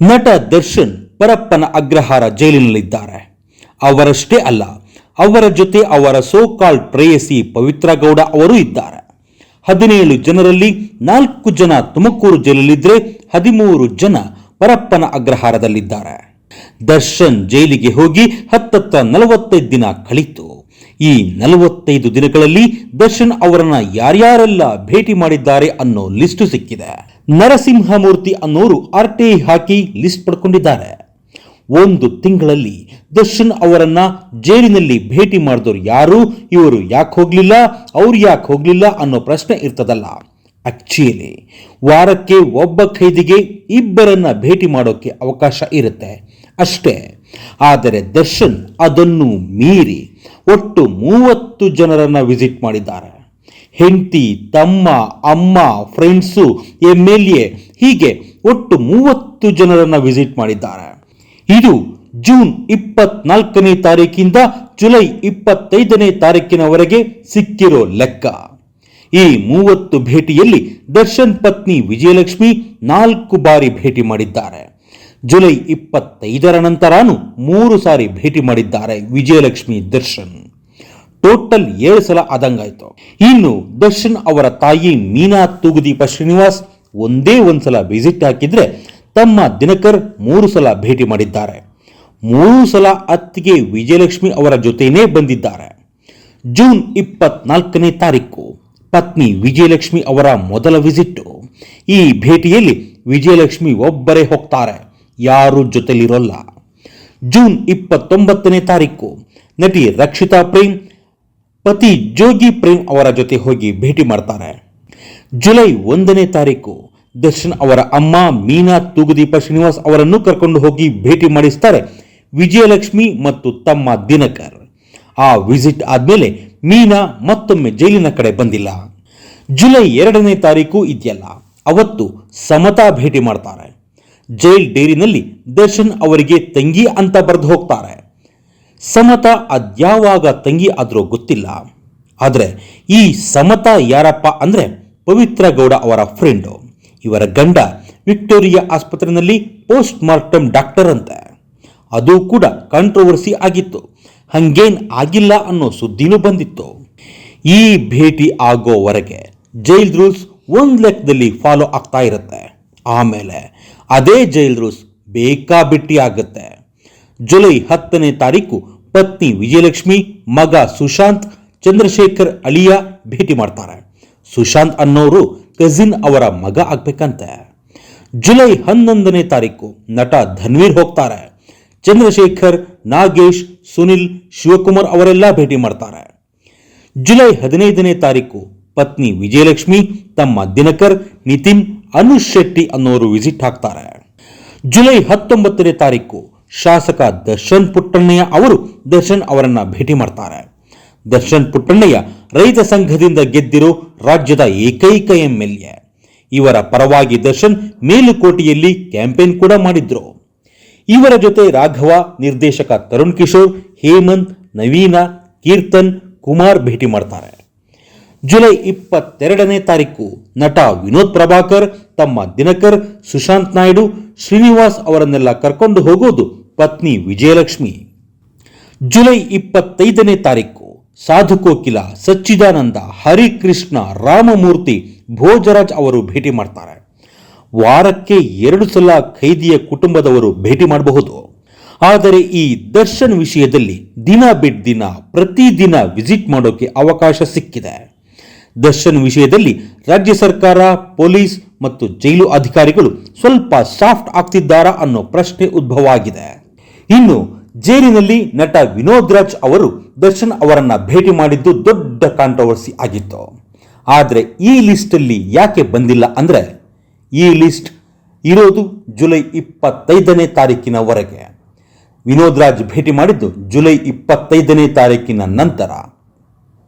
ನಟ ದರ್ಶನ್ ಪರಪ್ಪನ ಅಗ್ರಹಾರ ಜೈಲಿನಲ್ಲಿದ್ದಾರೆ. ಅವರಷ್ಟೇ ಅಲ್ಲ, ಅವರ ಜೊತೆ ಅವರ ಸೋಕಾಲ್ ಪ್ರೇಯಸಿ ಪವಿತ್ರ ಗೌಡ ಅವರು ಇದ್ದಾರೆ. ಹದಿನೇಳು ಜನರಲ್ಲಿ ನಾಲ್ಕು ಜನ ತುಮಕೂರು ಜೈಲಲ್ಲಿದ್ದರೆ ಹದಿಮೂರು ಜನ ಪರಪ್ಪನ ಅಗ್ರಹಾರದಲ್ಲಿದ್ದಾರೆ. ದರ್ಶನ್ ಜೈಲಿಗೆ ಹೋಗಿ ಹತ್ತತ್ತ ನಲವತ್ತೈದು ದಿನ ಕಳಿತು. ಈ ನಲವತ್ತೈದು ದಿನಗಳಲ್ಲಿ ದರ್ಶನ್ ಅವರನ್ನ ಯಾರ್ಯಾರೆಲ್ಲ ಭೇಟಿ ಮಾಡಿದ್ದಾರೆ ಅನ್ನೋ ಲಿಸ್ಟು ಸಿಕ್ಕಿದೆ. ನರಸಿಂಹಮೂರ್ತಿ ಅನ್ನೋರು ಆರ್ ಟಿ ಹಾಕಿ ಲಿಸ್ಟ್ ಪಡ್ಕೊಂಡಿದ್ದಾರೆ. ಒಂದು ತಿಂಗಳಲ್ಲಿ ದರ್ಶನ್ ಅವರನ್ನ ಜೈಲಿನಲ್ಲಿ ಭೇಟಿ ಮಾಡಿದವರು ಯಾರು, ಇವರು ಯಾಕೆ ಹೋಗ್ಲಿಲ್ಲ, ಅವ್ರು ಯಾಕೆ ಹೋಗ್ಲಿಲ್ಲ ಅನ್ನೋ ಪ್ರಶ್ನೆ ಇರ್ತದಲ್ಲ. ಆಕ್ಚುಲಿ ವಾರಕ್ಕೆ ಒಬ್ಬ ಖೈದಿಗೆ ಇಬ್ಬರನ್ನ ಭೇಟಿ ಮಾಡೋಕೆ ಅವಕಾಶ ಇರುತ್ತೆ. ಅಷ್ಟೇ, ಆದರೆ ದರ್ಶನ್ ಅದನ್ನು ಮೀರಿ ಒಟ್ಟು ಮೂವತ್ತು ಜನರನ್ನ ವಿಸಿಟ್ ಮಾಡಿದ್ದಾರೆ. ಹೆಂಡತಿ, ತಮ್ಮ, ಅಮ್ಮ ಫ್ರೆಂಡ್ಸು ಎಂ ಎಲ್ ಎ ಹೀಗೆ ಒಟ್ಟು ಮೂವತ್ತು ಜನರನ್ನು ವಿಸಿಟ್ ಮಾಡಿದ್ದಾರೆ. ಇದು ಜೂನ್ ಇಪ್ಪತ್ನಾಲ್ಕನೇ ತಾರೀಕಿಂದ ಜುಲೈ ಇಪ್ಪತ್ತೈದನೇ ತಾರೀಕಿನವರೆಗೆ ಸಿಕ್ಕಿರೋ ಲೆಕ್ಕ. ಈ ಮೂವತ್ತು ಭೇಟಿಯಲ್ಲಿ ದರ್ಶನ್ ಪತ್ನಿ ವಿಜಯಲಕ್ಷ್ಮಿ ನಾಲ್ಕು ಬಾರಿ ಭೇಟಿ ಮಾಡಿದ್ದಾರೆ. ಜುಲೈ ಇಪ್ಪತ್ತೈದರ ನಂತರನೂ ಮೂರು ಸಾರಿ ಭೇಟಿ ಮಾಡಿದ್ದಾರೆ ವಿಜಯಲಕ್ಷ್ಮಿ ದರ್ಶನ್. ಟೋಟಲ್ ಏಳು ಸಲ ಆದಂಗಾಯ್ತು. ಇನ್ನು ದರ್ಶನ್ ಅವರ ತಾಯಿ ಮೀನಾ ತೂಗುದೀಪ ಶ್ರೀನಿವಾಸ್ ಒಂದೇ ಒಂದ್ಸಲ ವಿಸಿಟ್ ಹಾಕಿದ್ರೆ ತಮ್ಮ ದಿನಕರ್ ಮೂರು ಸಲ ಭೇಟಿ ಮಾಡಿದ್ದಾರೆ. ಮೂರು ಸಲ ಅತ್ತಿಗೆ ವಿಜಯಲಕ್ಷ್ಮಿ ಅವರ ಜೊತೆಯೇ ಬಂದಿದ್ದಾರೆ. ಜೂನ್ ಇಪ್ಪತ್ನಾಲ್ಕನೇ ತಾರೀಕು ಪತ್ನಿ ವಿಜಯಲಕ್ಷ್ಮಿ ಅವರ ಮೊದಲ ವಿಸಿಟ್ಟು ಈ ಭೇಟಿಯಲ್ಲಿ ವಿಜಯಲಕ್ಷ್ಮಿ ಒಬ್ಬರೇ ಹೋಗ್ತಾರೆ, ಯಾರು ಜೊತೆಲಿರೋಲ್ಲ. ಜೂನ್ ಇಪ್ಪತ್ತೊಂಬತ್ತನೇ ತಾರೀಕು ನಟಿ ರಕ್ಷಿತಾ ಪ್ರೇಮ್ ಪತಿ ಜೋಗಿ ಪ್ರೇಮ್ ಅವರ ಜೊತೆ ಹೋಗಿ ಭೇಟಿ ಮಾಡ್ತಾರೆ ಜುಲೈ ಒಂದನೇ ತಾರೀಕು ದರ್ಶನ್ ಅವರ ಅಮ್ಮ ಮೀನಾ ತೂಗುದೀಪ ಶ್ರೀನಿವಾಸ್ ಅವರನ್ನು ಕರ್ಕೊಂಡು ಹೋಗಿ ಭೇಟಿ ಮಾಡಿಸ್ತಾರೆ ವಿಜಯಲಕ್ಷ್ಮಿ ಮತ್ತು ತಮ್ಮ ದಿನಕರ್. ಆ ವಿಸಿಟ್ ಆದ್ಮೇಲೆ ಮೀನಾ ಮತ್ತೊಮ್ಮೆ ಜೈಲಿನ ಕಡೆ ಬಂದಿಲ್ಲ. ಜುಲೈ ಎರಡನೇ ತಾರೀಕು ಇದೆಯಲ್ಲ, ಅವತ್ತು ಸಮತಾ ಭೇಟಿ ಮಾಡ್ತಾರೆ. ಜೈಲ್ ಡೇರಿನಲ್ಲಿ ದರ್ಶನ್ ಅವರಿಗೆ ತಂಗಿ ಅಂತ ಬರೆದು ಹೋಗ್ತಾರೆ. ಸಮತಾ ಅದ್ಯಾವಾಗ ತಂಗಿ ಆದರೂ ಗೊತ್ತಿಲ್ಲ. ಆದರೆ ಈ ಸಮತ ಯಾರಪ್ಪ ಅಂದರೆ ಪವಿತ್ರ ಗೌಡ ಅವರ ಫ್ರೆಂಡು ಇವರ ಗಂಡ ವಿಕ್ಟೋರಿಯಾ ಆಸ್ಪತ್ರೆಯಲ್ಲಿ ಪೋಸ್ಟ್ ಮಾರ್ಟಮ್ ಡಾಕ್ಟರ್ ಅಂತೆ. ಅದು ಕೂಡ ಕಾಂಟ್ರವರ್ಸಿ ಆಗಿತ್ತು. ಹಂಗೇನ್ ಆಗಿಲ್ಲ ಅನ್ನೋ ಸುದ್ದಿನೂ ಬಂದಿತ್ತು. ಈ ಭೇಟಿ ಆಗೋವರೆಗೆ ಜೈಲ್ ರೂಲ್ಸ್ ಒಂದು ಲೆಕ್ಕದಲ್ಲಿ ಫಾಲೋ ಆಗ್ತಾ ಇರುತ್ತೆ. ಆಮೇಲೆ ಅದೇ ಜೈಲ್ ರೂಲ್ಸ್ ಬೇಕಾಬಿಟ್ಟಿ ಆಗುತ್ತೆ ಜುಲೈ ಹತ್ತನೇ ತಾರೀಕು ಪತ್ನಿ ವಿಜಯಲಕ್ಷ್ಮಿ, ಮಗ ಸುಶಾಂತ್, ಚಂದ್ರಶೇಖರ್ ಅಳಿಯ ಭೇಟಿ ಮಾಡ್ತಾರೆ. ಸುಶಾಂತ್ ಅನ್ನೋರು ಕಜಿನ್ ಅವರ ಮಗ ಆಗ್ಬೇಕಂತೆ. ಜುಲೈ ಹನ್ನೊಂದನೇ ತಾರೀಕು ನಟ ಧನ್ವೀರ್ ಹೋಗ್ತಾರೆ. ಚಂದ್ರಶೇಖರ್, ನಾಗೇಶ್, ಸುನಿಲ್, ಶಿವಕುಮಾರ್ ಅವರೆಲ್ಲ ಭೇಟಿ ಮಾಡ್ತಾರೆ. ಜುಲೈ ಹದಿನೈದನೇ ತಾರೀಕು ಪತ್ನಿ ವಿಜಯಲಕ್ಷ್ಮಿ, ತಮ್ಮ ದಿನಕರ್, ನಿತಿನ್, ಅನುಷ್ ಶೆಟ್ಟಿ ಅನ್ನೋರು ವಿಸಿಟ್ ಹಾಕ್ತಾರೆ. ಜುಲೈ ಹತ್ತೊಂಬತ್ತನೇ ತಾರೀಕು ಶಾಸಕ ದರ್ಶನ್ ಪುಟ್ಟಣ್ಣಯ್ಯ ಅವರು ದರ್ಶನ್ ಅವರನ್ನ ಭೇಟಿ ಮಾಡ್ತಾರೆ. ದರ್ಶನ್ ಪುಟ್ಟಣ್ಣಯ್ಯ ರೈತ ಸಂಘದಿಂದ ಗೆದ್ದಿರೋ ರಾಜ್ಯದ ಏಕೈಕ ಎಂಎಲ್ಎ. ಇವರ ಪರವಾಗಿ ದರ್ಶನ್ ಮೇಲುಕೋಟೆಯಲ್ಲಿ ಕ್ಯಾಂಪೇನ್ ಕೂಡ ಮಾಡಿದ್ರು. ಇವರ ಜೊತೆ ರಾಘವ, ನಿರ್ದೇಶಕ ತರುಣ್ ಕಿಶೋರ್, ಹೇಮಂತ್, ನವೀನ, ಕೀರ್ತನ್, ಕುಮಾರ್ ಭೇಟಿ ಮಾಡ್ತಾರೆ. ಜುಲೈ ಇಪ್ಪತ್ತೆರಡನೇ ತಾರೀಕು ನಟ ವಿನೋದ್ ಪ್ರಭಾಕರ್ ತಮ್ಮ ದಿನಕರ್ ಸುಶಾಂತ್ ನಾಯ್ಡು ಶ್ರೀನಿವಾಸ್ ಅವರನ್ನೆಲ್ಲ ಕರ್ಕೊಂಡು ಹೋಗೋದು ಪತ್ನಿ ವಿಜಯಲಕ್ಷ್ಮಿ. ಜುಲೈ ಇಪ್ಪತ್ತೈದನೇ ತಾರೀಕು ಸಾಧುಕೋಕಿಲ ಸಚ್ಚಿದಾನಂದ ಹರಿಕೃಷ್ಣ ರಾಮಮೂರ್ತಿ ಭೋಜರಾಜ್ ಅವರು ಭೇಟಿ ಮಾಡ್ತಾರೆ. ವಾರಕ್ಕೆ ಎರಡು ಸಲ ಖೈದಿಯ ಕುಟುಂಬದವರು ಭೇಟಿ ಮಾಡಬಹುದು. ಆದರೆ ಈ ದರ್ಶನ್ ವಿಷಯದಲ್ಲಿ ದಿನ ಬಿಟ್ ದಿನ ಪ್ರತಿದಿನ ವಿಸಿಟ್ ಮಾಡೋಕೆ ಅವಕಾಶ ಸಿಕ್ಕಿದೆ. ದರ್ಶನ್ ವಿಷಯದಲ್ಲಿ ರಾಜ್ಯ ಸರ್ಕಾರ, ಪೊಲೀಸ್ ಮತ್ತು ಜೈಲು ಅಧಿಕಾರಿಗಳು ಸ್ವಲ್ಪ ಸಾಫ್ಟ್ ಆಗ್ತಿದ್ದಾರಾ ಅನ್ನೋ ಪ್ರಶ್ನೆ ಉದ್ಭವ ಆಗಿದೆ ಇನ್ನು ಜೈಲಿನಲ್ಲಿ ನಟ ವಿನೋದ್ ರಾಜ್ ಅವರು ದರ್ಶನ್ ಅವರನ್ನ ಭೇಟಿ ಮಾಡಿದ್ದು ದೊಡ್ಡ ಕಾಂಟ್ರವರ್ಸಿ ಆಗಿತ್ತು. ಆದರೆ ಈ ಲಿಸ್ಟಲ್ಲಿ ಯಾಕೆ ಬಂದಿಲ್ಲ ಅಂದ್ರೆ ಈ ಲಿಸ್ಟ್ ಇರೋದು ಜುಲೈ ಇಪ್ಪತ್ತೈದನೇ ತಾರೀಕಿನವರೆಗೆ. ವಿನೋದ್ ರಾಜ್ ಭೇಟಿ ಮಾಡಿದ್ದು ಜುಲೈ ಇಪ್ಪತ್ತೈದನೇ ತಾರೀಕಿನ ನಂತರ.